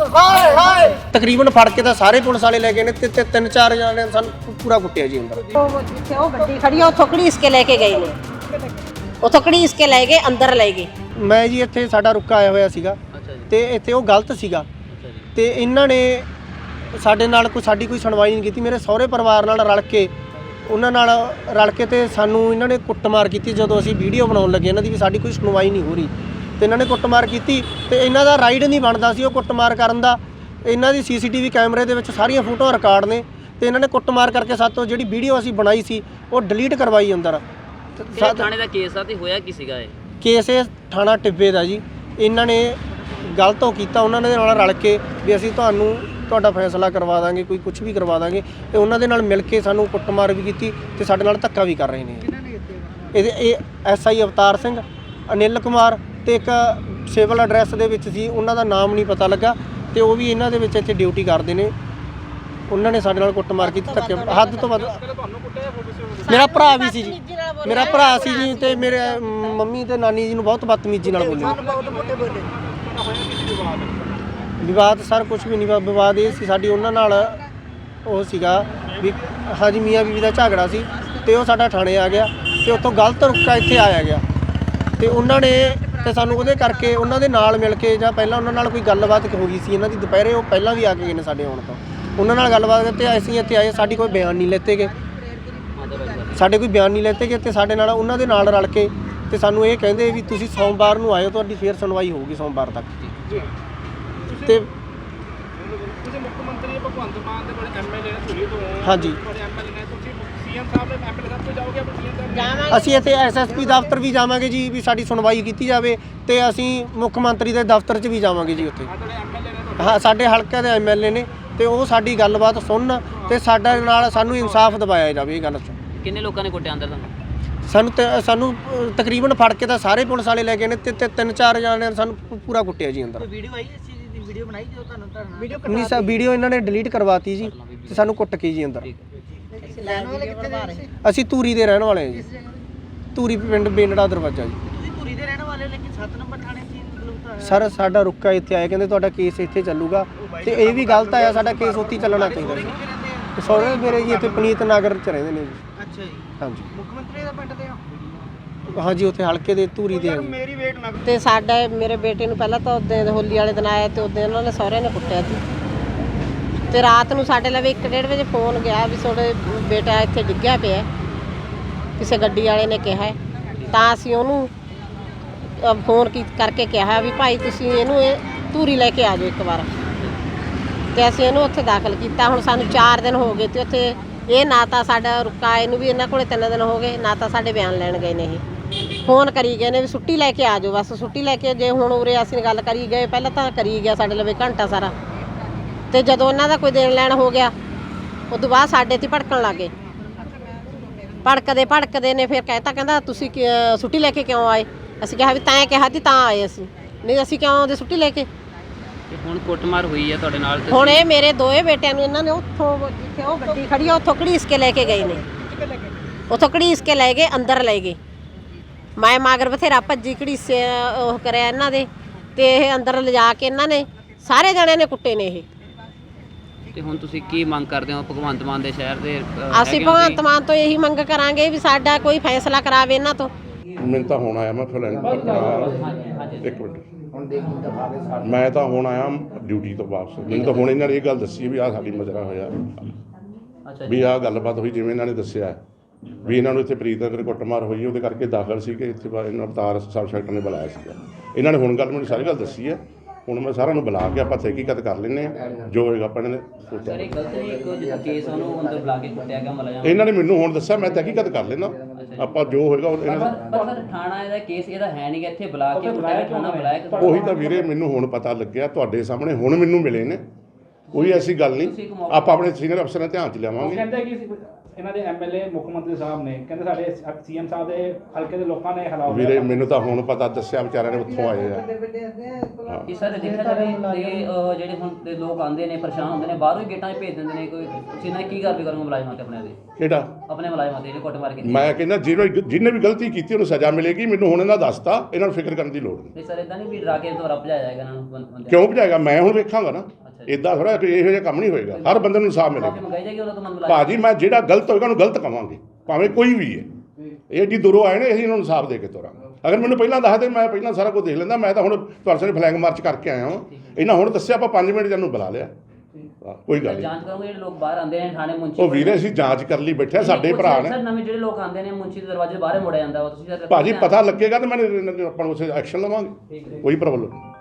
ਹਾਏ ਹਾਏ। ਤਕਰੀਬਨ ਫੜ ਕੇ ਤਾਂ ਸਾਰੇ ਪੁਲਿਸ ਵਾਲੇ ਲੈ ਗਏ ਨੇ ਤੇ ਤੇ ਤਿੰਨ ਚਾਰ ਜਣੇ ਸਾਨੂੰ ਪੂਰਾ ਕੁੱਟਿਆ ਜੀ ਅੰਦਰ। ਉਹ ਜਿੱਥੇ ਉਹ ਗੱਡੀ ਖੜੀ ਆ ਉੱਥੋਂ ਘੜੀਸ ਕੇ ਲੈ ਕੇ ਗਏ। ਨੇ ਉੱਥੋਂ ਘੜੀਸ ਕੇ ਲੈ ਗਏ ਅੰਦਰ ਲੈ ਗਏ। ਮੈਂ ਜੀ ਇੱਥੇ ਸਾਡਾ ਰੁੱਕਾ ਆਇਆ ਹੋਇਆ ਸੀਗਾ ਤੇ ਇੱਥੇ ਉਹ ਗਲਤ ਸੀਗਾ। ਤੇ ਇਹਨਾਂ ਨੇ ਸਾਡੇ ਨਾਲ ਕੋਈ ਸਾਡੀ ਕੋਈ ਸੁਣਵਾਈ ਨਹੀਂ ਕੀਤੀ। ਮੇਰੇ ਸਹੁਰੇ ਪਰਿਵਾਰ ਨਾਲ ਰਲ ਕੇ ਉਹਨਾਂ ਨਾਲ ਰਲ ਕੇ ਤੇ ਸਾਨੂੰ ਇਹਨਾਂ ਨੇ ਕੁੱਟਮਾਰ ਕੀਤੀ ਜਦੋਂ ਅਸੀਂ ਵੀਡੀਓ ਬਣਾਉਣ ਲੱਗੇ। ਇਹਨਾਂ ਦੀ ਵੀ ਸਾਡੀ ਕੋਈ ਸੁਣਵਾਈ ਨਹੀਂ ਹੋ ਰਹੀ। ਤੇ ਇਹਨਾਂ ਨੇ ਕੁੱਟਮਾਰ ਕੀਤੀ ਤੇ ਇਹਨਾਂ ਦਾ ਰਾਈਡ ਨਹੀਂ ਬਣਦਾ ਸੀ ਉਹ ਕੁੱਟਮਾਰ ਕਰਨ ਦਾ। ਇਹਨਾਂ ਦੀ ਸੀਸੀਟੀਵੀ ਕੈਮਰੇ ਦੇ ਵਿੱਚ ਸਾਰੀਆਂ ਫੋਟੋਆਂ ਰਿਕਾਰਡ ਨੇ ਤੇ ਇਹਨਾਂ ਨੇ ਕੁੱਟਮਾਰ ਕਰਕੇ ਸਾਤੋਂ ਜਿਹੜੀ ਵੀਡੀਓ ਅਸੀਂ ਬਣਾਈ ਸੀ ਉਹ ਡਿਲੀਟ ਕਰਵਾਈ ਅੰਦਰ। ਇਹ ਥਾਣੇ ਦਾ ਕੇਸ ਆ ਤੇ ਹੋਇਆ ਕੀ ਸੀਗਾ ਇਹ? ਕੇਸ ਇਹ ਥਾਣਾ ਟਿੱਬੇ ਦਾ ਜੀ। ਇਹਨਾਂ ਨੇ ਗਲਤੋਂ ਕੀਤਾ ਉਹਨਾਂ ਦੇ ਨਾਲ ਰਲ ਕੇ ਵੀ ਅਸੀਂ ਤੁਹਾਨੂੰ ਤੁਹਾਡਾ ਫੈਸਲਾ ਕਰਵਾ ਦਾਂਗੇ ਕੋਈ ਕੁਝ ਵੀ ਕਰਵਾ ਦਾਂਗੇ ਤੇ ਉਹਨਾਂ ਦੇ ਨਾਲ ਮਿਲ ਕੇ ਸਾਨੂੰ ਕੁੱਟਮਾਰ ਵੀ ਕੀਤੀ ਤੇ ਸਾਡੇ ਨਾਲ ਧੱਕਾ ਵੀ ਕਰ ਰਹੇ ਨੇ। ਇਹਦੇ ਇਹ ਐਸਆਈ ਅਵਤਾਰ ਸਿੰਘ ਅਨਿਲ ਕੁਮਾਰ ਤੇ ਇੱਕ ਸਿਵਲ ਐਡਰੈਸ ਦੇ ਵਿੱਚ ਸੀ ਉਹਨਾਂ ਦਾ ਨਾਮ ਨਹੀਂ ਪਤਾ ਲੱਗਾ ਤੇ ਉਹ ਵੀ ਇਹਨਾਂ ਦੇ ਵਿੱਚ ਇੱਥੇ ਡਿਊਟੀ ਕਰਦੇ ਨੇ। ਉਹਨਾਂ ਨੇ ਸਾਡੇ ਨਾਲ ਕੁੱਟਮਾਰ ਕੀਤੀ ਧੱਕੇ ਹੱਦ ਤੋਂ ਵੱਧ ਮੇਰਾ ਭਰਾ ਵੀ ਸੀ ਜੀ। ਮੇਰਾ ਭਰਾ ਸੀ ਜੀ ਤੇ ਮੇਰੇ ਮੰਮੀ ਤੇ ਨਾਨੀ ਜੀ ਨੂੰ ਬਹੁਤ ਬਦਤਮੀਜ਼ੀ ਨਾਲ ਬੋਲੇ। ਵਿਵਾਦ ਸਰ ਕੁਝ ਵੀ ਨਹੀਂ ਵਿਵਾਦ ਇਹ ਸੀ ਸਾਡੀ ਉਹਨਾਂ ਨਾਲ ਉਹ ਸੀਗਾ ਵੀ ਹਾਜੀ ਮੀਆਂ ਬੀਵੀ ਦਾ ਝਗੜਾ ਸੀ ਤੇ ਉਹ ਸਾਡਾ ਥਾਣੇ ਆ ਗਿਆ ਤੇ ਉੱਥੋਂ ਗਲਤ ਰੁਕਾ ਇੱਥੇ ਆਇਆ ਗਿਆ ਤੇ ਉਹਨਾਂ ਨੇ ਤੇ ਸਾਨੂੰ ਉਹਦੇ ਕਰਕੇ ਉਹਨਾਂ ਦੇ ਨਾਲ ਮਿਲ ਕੇ ਜਾਂ ਪਹਿਲਾਂ ਉਹਨਾਂ ਨਾਲ ਕੋਈ ਗੱਲਬਾਤ ਹੋ ਗਈ ਸੀ ਇਹਨਾਂ ਦੀ ਦੁਪਹਿਰੇ ਉਹ ਪਹਿਲਾਂ ਵੀ ਆ ਕੇ ਗਏ ਨੇ ਸਾਡੇ ਆਉਣ ਤੋਂ। ਉਹਨਾਂ ਨਾਲ ਗੱਲਬਾਤ ਕੀਤੀ ਅਸੀਂ ਇੱਥੇ ਆਏ ਸਾਡੀ ਕੋਈ ਬਿਆਨ ਨਹੀਂ ਲੈਤੇ ਗਏ। ਸਾਡੇ ਕੋਈ ਬਿਆਨ ਨਹੀਂ ਲੈਤੇ ਗਏ ਤੇ ਸਾਡੇ ਨਾਲ ਉਹਨਾਂ ਦੇ ਨਾਲ ਰਲ ਕੇ ਤੇ ਸਾਨੂੰ ਇਹ ਕਹਿੰਦੇ ਵੀ ਤੁਸੀਂ ਸੋਮਵਾਰ ਨੂੰ ਆਇਓ ਤੁਹਾਡੀ ਫੇਰ ਸੁਣਵਾਈ ਹੋਊਗੀ ਸੋਮਵਾਰ ਤੱਕ। ਤੇ ਤੁਸੀਂ ਮੁੱਖ ਮੰਤਰੀ ਭਗਵੰਤ ਮਾਨ ਦੇ ਕੋਲ ਐਮਐਲਏ ਧੂਰੀ ਤੋਂ ਹਾਂਜੀ। ਐਮਐਲਏ ਨੇ ਤੁਸੀਂ ਸੀਐਮ ਸਾਹਿਬ ਦੇ ਐਮਐਲਏ ਸਾਹਿਬ ਤੋਂ ਜਾਓਗੇ ਆਪਣੇ ਸੀਐਮ ਸਾਹਿਬ ਅਸੀਂ ਇੱਥੇ ਐਸਐਸਪੀ ਦਫ਼ਤਰ ਵੀ ਜਾਵਾਂਗੇ ਜੀ ਵੀ ਸਾਡੀ ਸੁਣਵਾਈ ਕੀਤੀ ਜਾਵੇ ਤੇ ਅਸੀਂ ਮੁੱਖ ਮੰਤਰੀ ਦੇ ਦਫ਼ਤਰ 'ਚ ਵੀ ਜਾਵਾਂਗੇ ਜੀ ਉੱਥੇ। ਤੁਹਾਡੇ ਐਮਐਲਏ ਨੇ ਹਾਂ ਸਾਡੇ ਹਲਕੇ ਦੇ ਐਮਐਲਏ ਨੇ ਤੇ ਉਹ ਸਾਡੀ ਗੱਲਬਾਤ ਸੁਣਨ ਤੇ ਸਾਡੇ ਨਾਲ ਸਾਨੂੰ ਇਨਸਾਫ ਦਿਵਾਇਆ ਜਾਵੇ ਇਹ ਗੱਲ 'ਚ ਕਿੰਨੇ ਲੋਕਾਂ ਨੇ ਕੁੱਟਿਆ ਅੰਦਰ ਤੁਹਾਨੂੰ? ਸਾਨੂੰ ਤੇ ਸਾਨੂੰ ਤਕਰੀਬਨ ਫੜ ਕੇ ਤਾਂ ਸਾਰੇ ਪੁਲਿਸ ਵਾਲੇ ਲੈ ਗਏ ਨੇ ਤੇ ਤੇ ਤਿੰਨ ਚਾਰ ਜਣੇ ਨੇ ਸਾਨੂੰ ਪੂ- ਪੂਰਾ ਕੁੱਟਿਆ ਜੀ ਅੰਦਰ। ਵੀਡੀਓ ਆਈ ਇਸ ਚੀਜ਼ ਦੀ ਵੀਡੀਓ ਬਣਾਈ ਜੋ ਤੁਹਾਨੂੰ ਤੁਹਾਡਾ ਵੀਡੀਓ ਨਹੀਂ ਸਾ ਵੀਡੀਓ ਇਹਨਾਂ ਨੇ ਡਿਲੀਟ ਕਰਵਾਤੀ ਜੀ ਤੇ ਸਾਨੂੰ ਕੁੱਟ ਕੇ ਜੀ ਅੰਦਰ। ਵਾਲੇ ਕਿੱਥੇ ਦੇ ਅਸੀਂ ਧੂਰੀ ਦੇ ਰਹਿਣ ਵਾਲੇ ਹਾਂ ਜੀ। ਧੂਰੀ ਪਿੰਡ ਬੇਨੜਾ ਦਰਵਾਜ਼ਾ ਜੀ। ਤੁਸੀਂ ਪੂਰੀ ਦੇ ਰਹਿਣ ਵਾਲੇ ਹੋ, ਲੇਕਿਨ 7 ਨੰਬਰ ਥਾਣੇ ਚ ਮਤਲਬ ਤਾਂ ਸਰ ਸਾਡਾ ਰੁੱਕਾ ਇੱਥੇ ਆਇਆ ਕਹਿੰਦੇ ਤੁਹਾਡਾ ਕੇਸ ਇੱਥੇ ਚੱਲੂਗਾ। ਤੇ ਇਹ ਵੀ ਗਲਤ ਆਇਆ ਸਾਡਾ ਕੇਸ ਉੱਥੇ ਹੀ ਚੱਲਣਾ ਚਾਹੀਦਾ ਸੀ ਤੇ ਸਹੁਰੇ ਮੇਰੇ ਜੀ ਇੱਥੇ ਪਨੀਤ ਨਗਰ ਚ ਰਹਿੰਦੇ ਨੇ ਜੀ। ਅੱਛਾ ਜੀ। ਹਾਂਜੀ। ਮੁੱਖ ਮੰਤਰੀ ਦਾ ਪਿੰਡ ਦੇ ਹੋ? ਹਾਂਜੀ ਉੱਥੇ ਹਲਕੇ ਦੇ ਧੂਰੀ ਦੇ ਆ ਜੀ। ਮੇਰੀ ਵੇਟ ਨਾ ਤੇ ਸਾਡਾ ਮੇਰੇ ਬੇਟੇ ਨੂੰ ਪਹਿਲਾਂ ਤਾਂ ਉਦੋਂ ਹੋਲੀ ਵਾਲੇ ਦਿਨ ਆਇਆ ਤੇ ਉਦੋਂ ਉਹਨਾਂ ਨੇ ਸਹੁਰੇ ਨੇ ਕੁੱਟਿਆ ਸੀ। ਤੇ ਰਾਤ ਨੂੰ ਸਾਡੇ ਲਵੇ 1:30 ਵਜੇ ਫੋਨ ਗਿਆ ਵੀ ਤੁਹਾਡੇ ਬੇਟਾ ਇੱਥੇ ਡਿੱਗਿਆ ਪਿਆ ਕਿਸੇ ਗੱਡੀ ਵਾਲੇ ਨੇ ਕਿਹਾ ਤਾਂ ਅਸੀਂ ਉਹਨੂੰ ਫੋਨ ਕੀ ਕਰਕੇ ਕਿਹਾ ਵੀ ਭਾਈ ਤੁਸੀਂ ਇਹਨੂੰ ਇਹ ਧੂਰੀ ਲੈ ਕੇ ਆ ਜਾਓ ਇੱਕ ਵਾਰ। ਤੇ ਅਸੀਂ ਇਹਨੂੰ ਉੱਥੇ ਦਾਖਲ ਕੀਤਾ। ਹੁਣ ਸਾਨੂੰ 4 ਦਿਨ ਹੋ ਗਏ ਤੇ ਉੱਥੇ ਇਹ ਨਾ ਤਾਂ ਸਾਡਾ ਰੁਕਾ, ਇਹਨੂੰ ਵੀ ਇਹਨਾਂ ਕੋਲੇ 3 ਦਿਨ ਹੋ ਗਏ, ਨਾ ਤਾਂ ਸਾਡੇ ਬਿਆਨ ਲੈਣ ਗਏ ਨੇ ਇਹ। ਫੋਨ ਕਰੀ ਗਏ ਨੇ ਵੀ ਛੁੱਟੀ ਲੈ ਕੇ ਆ ਜਾਓ, ਬਸ ਛੁੱਟੀ ਲੈ ਕੇ ਜੇ ਹੁਣ ਉਰੇ ਅਸੀਂ ਗੱਲ ਕਰੀ ਗਏ, ਪਹਿਲਾਂ ਤਾਂ ਕਰੀ ਗਿਆ ਸਾਡੇ ਲਵੇ ਘੰਟਾ ਸਾਰਾ। ਤੇ ਜਦੋਂ ਉਹਨਾਂ ਦਾ ਕੋਈ ਦੇਣ ਲੈਣ ਹੋ ਗਿਆ ਉਸ ਤੋਂ ਬਾਅਦ ਸਾਡੇ ਤੇ ਭੜਕਣ ਲੱਗੇ ਭੜਕਦੇ ਭੜਕਦੇ ਨੇ ਫਿਰ ਕਹਿਤਾ ਕਹਿੰਦਾ ਤੁਸੀਂ ਛੁੱਟੀ ਲੈ ਕੇ ਕਿਉਂ ਆਏ? ਅਸੀਂ ਕਿਹਾ ਵੀ ਤੈਂ ਕਿਹਾ ਸੀ ਤਾਂ ਆਏ ਅਸੀਂ। ਨਹੀਂ ਅਸੀਂ ਕਿਉਂ ਆਉਂਦੇ ਛੁੱਟੀ ਲੈ ਕੇ? ਤੇ ਹੁਣ ਕੁੱਟਮਾਰ ਹੋਈ ਹੈ ਤੁਹਾਡੇ ਨਾਲ ਤੇ ਹੁਣ ਇਹ ਮੇਰੇ ਦੋਏ ਬੇਟਿਆਂ ਨੂੰ ਇਹਨਾਂ ਨੇ ਉੱਥੋਂ ਜਿੱਥੇ ਉਹ ਗੱਡੀ ਖੜੀ ਆ ਉੱਥੋਂ ਘੜੀਸ ਕੇ ਲੈ ਕੇ ਗਏ ਨੇ। ਉੱਥੋਂ ਘੜੀਸ ਕੇ ਲੈ ਗਏ ਅੰਦਰ ਲੈ ਗਏ। ਮੈਂ ਮਾਗਰ ਬਥੇਰਾ ਭੱਜੀ ਘੜੀਸੇ ਉਹ ਕਰਿਆ ਇਹਨਾਂ ਦੇ ਤੇ ਇਹ ਅੰਦਰ ਲਿਜਾ ਕੇ ਇਹਨਾਂ ਨੇ ਸਾਰੇ ਜਣਿਆਂ ਨੇ ਕੁੱਟੇ ਨੇ ਇਹ। ਤੇ ਹੁਣ ਤੁਸੀਂ ਕੀ ਮੰਗ ਕਰਦੇ ਹੋ ਭਗਵੰਤ ਮਾਨ ਦੇ ਸ਼ਹਿਰ ਦੇ ਅਸੀਂ ਹੈਗੇ ਹੋ ਭਗਵੰਤ ਮਾਨ ਤੋਂ ਇਹੀ ਮੰਗ ਕਰਾਂਗੇ ਵੀ ਸਾਡਾ ਕੋਈ ਫੈਸਲਾ ਕਰਾਵੇ ਇਹਨਾਂ ਤੋਂ। ਮੈਨੂੰ ਤਾਂ ਹੁਣ ਆਇਆ ਮੈਂ ਫਿਲੈਂਡ ਇੱਕ ਮਿੰਟ। ਮੈਂ ਤਾਂ ਹੁਣ ਆਇਆ ਡਿਊਟੀ ਤੋਂ ਵਾਪਸ। ਮੈਨੂੰ ਤਾਂ ਹੁਣ ਇਹਨਾਂ ਨੇ ਇਹ ਗੱਲ ਦੱਸੀ ਵੀ ਆਹ ਸਾਡੀ ਮਜਰਾ ਹੋਇਆ। ਅੱਛਾ ਵੀ ਆਹ ਗੱਲਬਾਤ ਹੋਈ ਜਿਵੇਂ ਇਹਨਾਂ ਨੇ ਦੱਸਿਆ। ਵੀ ਇਹਨਾਂ ਨੂੰ ਇੱਥੇ ਪ੍ਰੀਤ ਨਗਰ ਕੁੱਟਮਾਰ ਹੋਈ ਉਹਦੇ ਕਰਕੇ ਦਾਖਲ ਸੀ ਕਿ ਇੱਥੇ ਬਾ- ਇਹਨਾਂ ਅਵਤਾਰ ਸਬ ਸੈਕਟਰ ਨੇ ਬੁਲਾਇਆ ਸੀਗਾ। ਇਹਨਾਂ ਨੇ ਹੁਣ ਗੱਲ ਮੈਨੂੰ ਸਾਰੀ ਗੱਲ ਦੱਸੀ ਹੈ। ਹੁਣ ਮੈਂ ਸਾਰਿਆਂ ਨੂੰ ਬੁਲਾ ਕੇ ਆਪਾਂ ਤਹਿਕੀਕਤ ਕਰ ਲੈਂਦੇ ਆ ਜੋ ਹੋਏਗਾ ਆਪਾਂ ਇਹਨਾਂ ਨੇ ਸਰ ਇਹ ਗਲਤ ਨਹੀਂ ਇੱਕ ਜਿਹੜਾ ਕੇਸ ਉਹਨੂੰ ਅੰਦਰ ਬੁਲਾ ਕੇ ਕੁੱਟਿਆ ਗਿਆ ਮਲਾ ਇਹਨਾਂ ਨੇ ਮੈਨੂੰ ਹੁਣ ਦੱਸਿਆ ਮੈਂ ਤਹਿਕੀਕਤ ਕਰ ਲੈਣਾ ਆਪਾਂ ਜੋ ਹੋਏਗਾ ਉਹ ਇਹਨਾਂ ਨੇ ਪਰ ਸਰ ਥਾਣਾ ਇਹਦਾ ਕੇਸ ਇਹਦਾ ਹੈ ਨਹੀਂ ਇੱਥੇ ਬੁਲਾ ਕੇ ਕੁੱਟਿਆ ਥਾਣਾ ਬੁਲਾਇਆ ਕਿ ਉਹੀ ਤਾਂ ਵੀਰੇ ਮੈਨੂੰ ਹੁਣ ਪਤਾ ਲੱਗਿਆ ਤੁਹਾਡੇ ਸਾਹਮਣੇ ਹੁਣ ਮੈਨੂੰ ਮਿਲੇ ਨੇ। ਕੋਈ ਐਸੀ ਗੱਲ ਨਹੀਂ। ਆਪਾਂ ਆਪਣੇ ਸੀਨੀਅਰ ਅਫਸਰਾਂ ਧਿਆਨ ਚ ਲਿਆਵਾਂਗੇ। ਇਹਨਾਂ ਦੇ ਐਮਐਲਏ ਮੁੱਖ ਮੰਤਰੀ ਸਾਹਿਬ ਨੇ ਕਹਿੰਦੇ ਸਾਡੇ ਸੀਐਮ ਸਾਹਿਬ ਦੇ ਹਲਕੇ ਦੇ ਲੋਕਾਂ ਨੇ ਹਲਾਓ ਵੀਰੇ ਮੈਨੂੰ ਤਾਂ ਹੁਣ ਪਤਾ ਦੱਸਿਆ ਵਿਚਾਰਿਆਂ ਨੇ ਉੱਥੋਂ ਆਏ ਆ। ਇਹ ਸਰ ਦੇਖਿਆ ਜਾਵੇ ਤੇ ਅਹ, ਜਿਹੜੇ ਹੁਣ ਦੇ ਲੋਕ ਆਉਂਦੇ ਨੇ ਪਰੇਸ਼ਾਨ ਹੁੰਦੇ ਨੇ ਬਾਹਰੋਂ ਹੀ ਗੇਟਾਂ 'ਚ ਭੇਜ ਦਿੰਦੇ ਨੇ ਕੋਈ ਤੁਸੀਂ ਨਾ ਕੀ ਕਾਰਵਾਈ ਕਰੋਗੇ ਮੁਲਾਜ਼ਮਾਂ ਤੇ ਆਪਣੇ ਦੇ? ਕਿਹੜਾ? ਆਪਣੇ ਮੁਲਾਜ਼ਮਾਂ ਤੇ ਜਿਹੜੇ ਕੁੱਟ ਮਾਰ ਕੀਤੀ ਮੈਂ ਕਹਿੰਦਾ ਜਿਹਨੇ ਜਿਹਨੇ ਵੀ ਗਲਤੀ ਕੀਤੀ ਉਹਨੂੰ ਸਜ਼ਾ ਮਿਲੇਗੀ ਮੈਨੂੰ ਹੁਣ ਇਹਨਾਂ ਦੱਸਤਾ ਇਹਨਾਂ ਨੂੰ ਫਿਕਰ ਕਰਨ ਦੀ ਲੋੜ ਨਹੀਂ। ਸਰ ਇਦਾਂ ਨਹੀਂ ਵੀ ਡਰਾ ਕੇ ਦੁਬਾਰਾ ਭਜਾਇਆ ਜਾਏਗਾ ਇਹਨਾਂ ਨੂੰ ਬੰਦ- ਬੰਦੇ ਕਿਉਂ ਭਜਾਏਗਾ? ਮੈਂ ਹੁਣ ਵੇਖਾਂਗਾ ਨਾ। ਇਦਾਂ ਥੋੜਾ ਇਹੋ ਜਿਹਾ ਕੰਮ ਨਹੀਂ ਹੋਏਗਾ। ਹਰ ਬੰਦੇ ਨੂੰ ਇਨਸਾਫ ਮਿਲੇਗਾ। ਭਾਜੀ ਮੈਂ ਜਿਹੜਾ ਗਲਤ ਹੋਏਗਾ ਉਹਨੂੰ ਗਲਤ ਕਵਾਂਗੇ। ਭਾਵੇਂ ਕੋਈ ਵੀ ਹੈ। ਇਹ ਜੀ ਦੂਰੋਂ ਆਏ ਨੇ ਅਸੀਂ ਇਹਨਾਂ ਨੂੰ ਇਨਸਾਫ ਦੇ ਕੇ ਤੋਰਾਂਗੇ। ਅਗਰ ਮੈਨੂੰ ਪਹਿਲਾਂ ਦੱਸ ਦੇ ਮੈਂ ਪਹਿਲਾਂ ਸਾਰਾ ਕੁਝ ਦੇਖ ਲੈਂਦਾ ਮੈਂ ਤਾਂ ਹੁਣ ਤੁਹਾਡੇ ਸਾਹਮਣੇ ਫਲੈਗ ਮਾਰਚ ਕਰਕੇ ਆਇਆ ਹਾਂ। ਇਹਨਾਂ ਹੁਣ ਦੱਸਿਆ ਆਪਾਂ 5 ਮਿੰਟ ਜਨ ਬੁਲਾ ਲਿਆ। ਕੋਈ ਗੱਲ ਨਹੀਂ। ਜਾਂਚ ਕਰੋਗੇ ਜਿਹੜੇ ਲੋਕ ਬਾਹਰ ਆਉਂਦੇ ਨੇ ਥਾਣੇ ਮੁੰਚੀ ਉਹ ਵੀਰੇ ਅਸੀਂ ਜਾਂਚ ਕਰ ਲਈ ਬੈਠੇ ਸਾਡੇ ਭਰਾ ਨੇ। ਸਰ ਨਵੇਂ ਜਿਹੜੇ ਲੋਕ ਆਉਂਦੇ ਨੇ ਮੁੰਚੀ ਦੇ ਦਰਵਾਜ਼ੇ ਬਾਹਰ ਮੁੜਿਆ ਜਾਂਦਾ ਵਾ ਤੁਸੀਂ ਸਰ ਭਾਜੀ ਪਤਾ ਲੱਗੇਗਾ ਤੇ ਮੈਂ ਆਪਾਂ ਉਸ ਐਕਸ਼ਨ ਲਵਾਂਗੇ। ਕੋਈ ਪ੍ਰੋਬਲਮ ਨਹੀਂ।